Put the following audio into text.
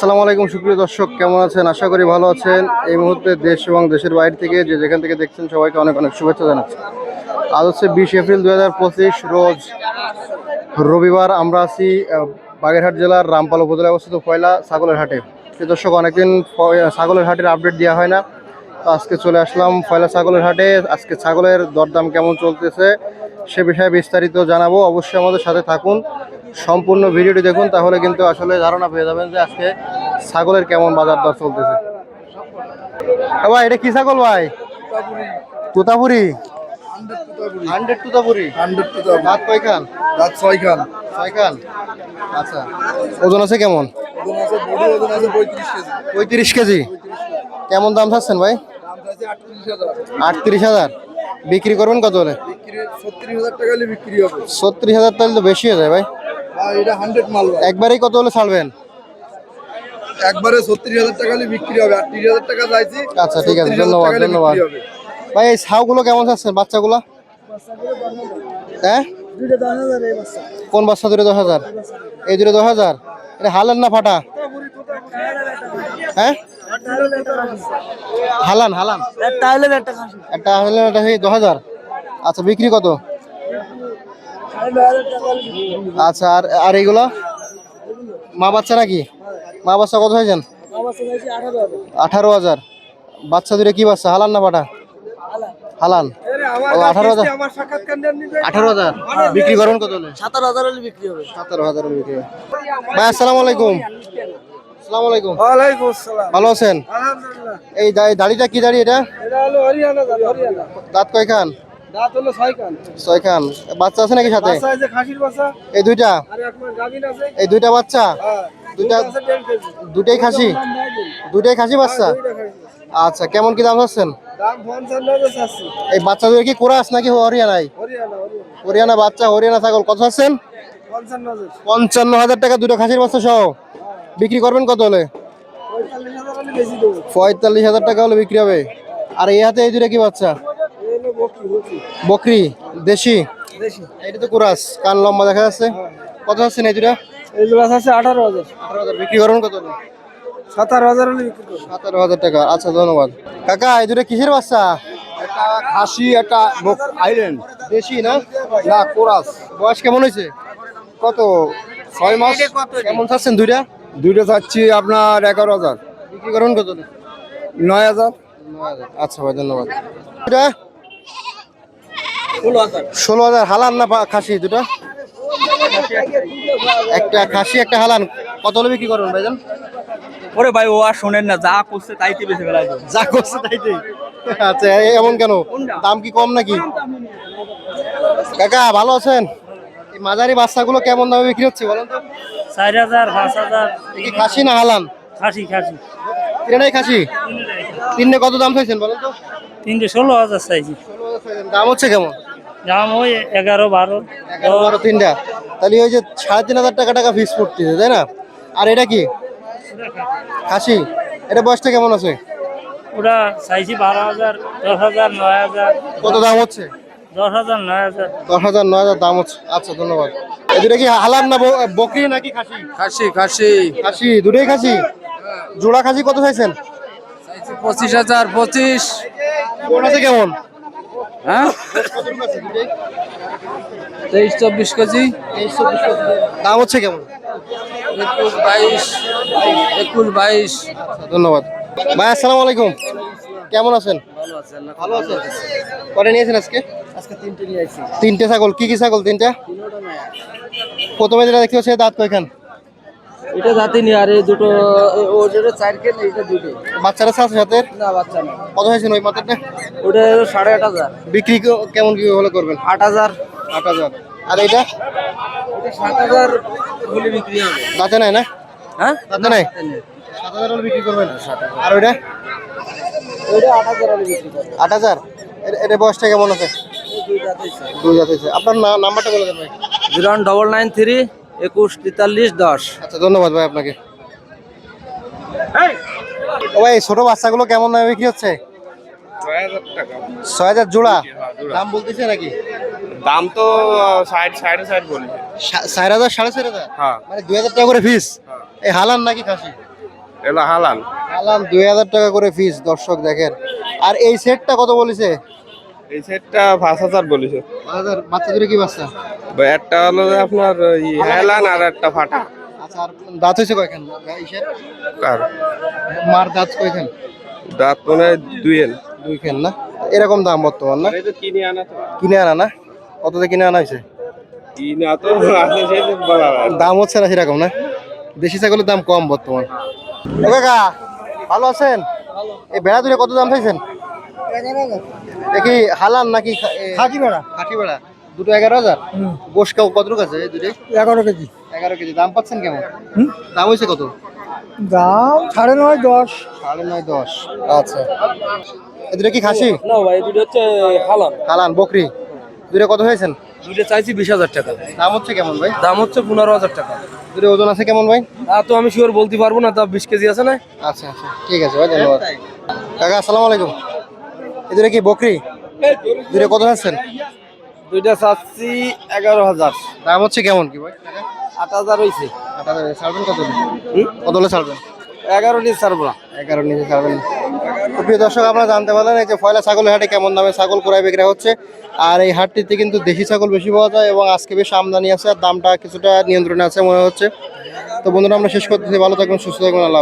আসসালামু আলাইকুম, সুপ্রিয় দর্শক, কেমন আছেন? আশা করি ভালো আছেন। এই মুহূর্তে দেশ এবং দেশের বাইরে থেকে যে যেখান থেকে দেখছেন সবাইকে অনেক অনেক শুভেচ্ছা জানাচ্ছি। আজ হচ্ছে বিশ এপ্রিল দু হাজার পঁচিশ, রোজ রবিবার আমরা আছি বাগেরহাট জেলার রামপাল উপজেলায় অবস্থিত পয়লা ছাগলের হাটে। প্রিয় দর্শক, অনেকদিন ছাগলের হাটের আপডেট দেওয়া হয় না। তো আজকে চলে আসলাম পয়লা ছাগলের হাটে। আজকে ছাগলের দরদাম কেমন চলতেছে সে বিষয়ে বিস্তারিত জানাব। অবশ্যই আমাদের সাথে থাকুন। সম্পূর্ণ ভিডিওটি দেখুন তাহলে কিন্তু আসলে ধারণা পেয়ে যাবেন যে আজকে ছাগলের কেমন বাজার দর চলতেছে। ভাই এটা কি ছাগল ভাই? তুতাপুরি। হান্ড্রেড তুতাপুরি। দাঁত কয়খান? দাঁত ছয় খান ছয় খান আচ্ছা ওজন আছে কেমন? আছে ওজন পঁয়ত্রিশ কেজি। কেমন দাম চাচ্ছেন ভাই? আটত্রিশ হাজার। বিক্রি করবেন কত হলে? বিক্রি ছত্রিশ হাজার টাকা বিক্রি হবে। ছত্রিশ হাজার তাহলে তো বেশি হয়ে যায় ভাই। এটা হান্ড্রেড মাল একবারেই কত হলে ছাড়বেন? একবারে ছত্রিশ হাজার টাকা হলে বিক্রি হবে। আটত্রিশ হাজার টাকা চাইছি আচ্ছা, ঠিক আছে, ধন্যবাদ, ধন্যবাদ। ভাই এই ছাউগুলো কেমন চাচ্ছেন বাচ্চাগুলো? হ্যাঁ? কোন বাচ্চা দূরে দশ হাজার? এই দূরে দশ হাজার? এটা হালান না ফাটা? হ্যাঁ? Haaland Haaland. একটা হালান একটা দশ হাজার। আচ্ছা বিক্রি কত? আচ্ছা আর আর এইগুলো মা বাচ্চা নাকি মা বাচ্চা কত হয়েছেন? আঠারো হাজার। বাচ্চা দূরে কি বাচ্চা? হালান না ফাটা হালান ও আঠারো হাজার। আঠারো হাজার। বিক্রি করুন কত সাতারো হাজার হলে বিক্রি হবে। সতেরো হাজার হলে বিক্রি হবে। ভাই আসসালামু আলাইকুম। আসসালামু আলাইকুম। ওয়ালাইকুম আসসালাম। ভালো আছেন? আলহামদুলিল্লাহ। এই দা- দাড়িটা কি দাড়ি এটা? এটা হলো দাঁত হরিয়ানা। দাঁত কয়খান? দাঁত হলো ছয় খান ছয় বাচ্চা আছে নাকি সাথে? বাচ্চা আছে খাসির বাচ্চা। এই দুইটা? আর আছে। এই দুইটা বাচ্চা? হ্যাঁ দুইটা দুইটা আছে দেড় কেজি। দুটাই খাসি? দাম দুটাই খাসি বাচ্চা? আচ্ছা কেমন কি দাম হচ্ছেন দাম পঞ্চান্ন হাজার চাচ্ছি। এই বাচ্চাদের কি কোরাস নাকি হরিয়ানাই হরিয়ানা বাচ্চা হরিয়ানা ছাগল কত আছেন পঞ্চান্ন হাজার। টাকা দুটো খাসির বাচ্চা সহ। বিক্রি করবেন কত হলে? পঁয়তাল্লিশ হাজার টাকা হলে বিক্রি হবে। আর এই হাতে এই দুটো কি বাচ্চা? বকরি দেশি? এটা তো কুরাস কান লম্বা দেখা যাচ্ছে। কত আছেন এই দুটা এইগুলো আছে আঠারো হাজার। আঠারো হাজার। বিক্রি করবেন কত? সাতারো হাজার হলে বিক্রি করব সতেরো হাজার টাকা। আচ্ছা ধন্যবাদ। কাকা এই দুটো কিসের বাচ্চা? একটা খাসি একটা আইল্যান্ড। দেশি না? না কোরাস। বয়স কেমন হয়েছে? কত? ছয় মাস? কেমন চাচ্ছেন দুইটা? দুইটা চাচ্ছি আপনার এগারো হাজার। বিক্রি করবেন কত? নয় হাজার। নয় হাজার। আচ্ছা ভাই ধন্যবাদ। দুটা ষোলো হাজার। হালান না পা- খাসি দুটা? একটা খাসি একটা হালান। কত হলে বিক্রি করবেন ভাইজান? ওরে ভাই ও আর শোনেন না যা করছে তাইতে বেশি দেবো। যা করছে তাইতেই। আচ্ছা এমন কেন? দাম কি কম নাকি? কাকা ভালো আছেন? এই মাঝারি বাচ্চাগুলো কেমন দামে বিক্রি হচ্ছে বলেন তো? চার হাজার পাঁচ হাজার। খাসি না হালান? খাসি খাসি। তিনটাই খাসি? তিনটে কত দাম চাইছেন বলেন তো? তিনটে ষোলো হাজার চাইছি। ষোলো হাজার দাম হচ্ছে কেমন? দাম ওই এগারো বারো। এগারো বারো তিনটা। তাহলে ওই যে সাড়ে তিন হাজার টাকা টাকা ফিস পড়তেছে তাই না? আর এটা কি? খাসি। এটা বয়সটা কেমন আছে? ওরা চাইছি বারো হাজার দশ হাজার নয় হাজার। কত দাম হচ্ছে? দশ হাজার নয় হাজার। দশ হাজার নয় হাজার দাম হচ্ছে। আচ্ছা ধন্যবাদ। এই দুটা কি হালাম না ব- বকরি নাকি খাসি? খাসি খাসি। খাসি দুটোই খাসি? জোড়া খাসি কত চাইছেন? পঁচিশ হাজার পঁচিশ। আছে কেমন? হ্যাঁ? তেইশ চব্বিশ কেজি। দাম হচ্ছে কেমন? একুশ বাইশ। একুশ বাইশ। ধন্যবাদ। ভাই আসসালামু আলাইকুম। কেমন আছেন? ভালো আছেন কটা নিয়েছেন আজকে? আজকে তিনটে নিয়ে তিনটে ছাগল। কি কি ছাগল তিনটা? প্রথমে যেটা দেখতে পাচ্ছি দাঁত কয়খান? এটা যাতে নি আর এই দুটো ও যেটা চার কেজি এটা দুটো। বাচ্চারা সাথে সাথে? না বাচ্চা না কত হয়েছেন ওই মাথাটা ওটা সাড়ে আট হাজার। বিক্রি কেমন কি হলে করবেন? আট হাজার। আট হাজার। আর এইটা? ওটা সাত হাজার হলে বিক্রি হবে। দাঁতে নাই না? হ্যাঁ? দাঁতে নাই? সাত হাজার হলে বিক্রি করবেন? আর ওইটা? ওইটা আট হাজার হলে বিক্রি করবে আট হাজার? এর- এর বয়সটা কেমন আছে? দুই হাজার হয়েছে আপনার নাম্বারটা বলে দেন ভাই। Zero one double nine three একুশ তেতাল্লিশ দশ। আচ্ছা ধন্যবাদ ভাই আপনাকে। ও ভাই ছোট বাচ্চাগুলো কেমন দামে বিক্রি হচ্ছে? ছয় হাজার জোড়া? দাম বলতেছে নাকি? দাম তো বলেছে। চার হাজার সাড়ে চার হাজার? হ্যাঁ। মানে দুই হাজার টাকা করে ফিস এই হালান নাকি খাসি? এগুলো হালান আলাম দুই হাজার টাকা করে ফিস দর্শক দেখেন। আর এই সেটটা কত বলেছে? এই সেটটা পাঁচ হাজার বলিস হাজার বাচ্চা দূরে কি বাচ্চা? একটা হলো আপনার ওই হেলান আর একটা ফাটা। আচ্ছা আর দাঁত হয়েছে কয়খান? কার? মার দাঁত কয়খান? দাঁত মনে হয় দুইয়েল দুই খান না? এরকম দাম বর্তমান না? কিনে আনা তো। কিনে আনা না? কত দিয়ে কিনে আনা হয়েছে। দাম হচ্ছে না সেরকম না? দেশি ছাগলের দাম কম বর্তমান। ও কাকা ভালো আছেন? এই বেড়া দূরে কত দাম চাইছেন? দেখি হালান নাকি খাটি বেড়া খাটি বেড়া দুটো এগারো হাজার? গোস কাউ কত আছে এই দুটো এগারো কেজি। এগারো কেজি। দাম পাচ্ছেন কেমন? দাম হয়েছে কত? দাম সাড়ে নয় দশ। সাড়ে নয় দশ। আচ্ছা। দুটো কি খাসি? না ভাই দুটো হচ্ছে হালাম হালান বকরি। দুটো কত হয়েছেন? দুটো চাইছি বিশ হাজার টাকা। দাম হচ্ছে কেমন ভাই? দাম হচ্ছে পনেরো হাজার টাকা। দুটো ওজন আছে কেমন ভাই? আর তো আমি শিওর বলতে পারব না তা বিশ কেজি আছে না? আচ্ছা আচ্ছা। ঠিক আছে ভাই ধন্যবাদ। কাকা আসসালামু আলাইকুম। এই কি বকরি? দুটো কত হচ্ছেন দুইটা চাচ্ছি এগারো হাজার। দাম হচ্ছে কেমন কি ভাই? আট হাজার হয়েছে আট হাজার ছাড়বেন কত কত হলে ছাড়বেন? এগারো নিয়ে ছাড়বো না। এগারো নিচে ছাড়বেন। প্রিয় দর্শক আপনারা জানতে পারলেন এই যে ফয়লা ছাগলের হাটে কেমন দামে ছাগল ক্রয় বিক্রয় হচ্ছে। আর এই হাটটিতে কিন্তু দেশি ছাগল বেশি পাওয়া যায় এবং আজকে বেশ আমদানি আছে আর দামটা কিছুটা নিয়ন্ত্রণে আছে মনে হচ্ছে। তো বন্ধুরা আমরা শেষ করতেছি। ভালো থাকবেন সুস্থ থাকবেন আল্লাহ।